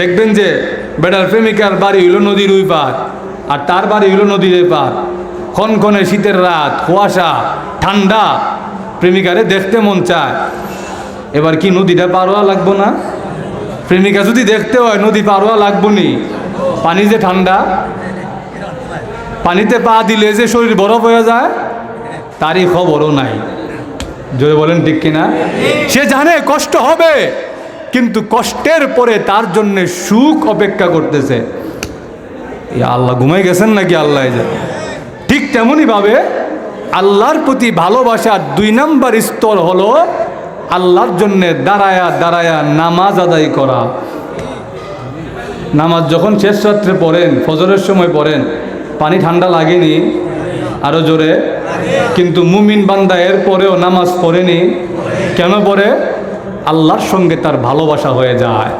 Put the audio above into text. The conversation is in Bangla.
দেখবেন যে বেটার প্রেমিকার বাড়ি হইল নদীর ওই পার, আর তার বাড়ি হইল নদীর এই পার। ক্ষণক্ষণে শীতের রাত, কুয়াশা, ঠান্ডা, প্রেমিকারে দেখতে মন চায়। এবার কি নদীটা পার হওয়া লাগবো না? প্রেমিকা যদি দেখতে হয়, নদী পার হওয়া লাগবো নি? পানি যে ঠান্ডা, পানিতে পা দিলে যে শরীর বরফ হয়ে যায়, তারই খবরও নাই। জোরে বলেন ঠিক কিনা? সে জানে কষ্ট হবে। কিন্তু কষ্টের পরে তার জন্য সুখ অপেক্ষা করতেছে। আল্লাহ ঘুমাই গেছেন নাকি আল্লাহ ঠিক তেমনই ভাবে আল্লাহর প্রতি ভালোবাসার দুই নাম্বার স্তর হলো আল্লাহর জন্য দাঁড়ায়া দাঁড়ায়া নামাজ আদায় করা। নামাজ যখন শেষ রাত্রে পড়েন, ফজরের সময় পড়েন, পানি ঠান্ডা লাগেনি আরও জোরে, কিন্তু মুমিন বান্দা এর পরেও নামাজ পড়েনি। কেন পড়ে? আল্লাহর সঙ্গে তার ভালোবাসা হয়ে যায়।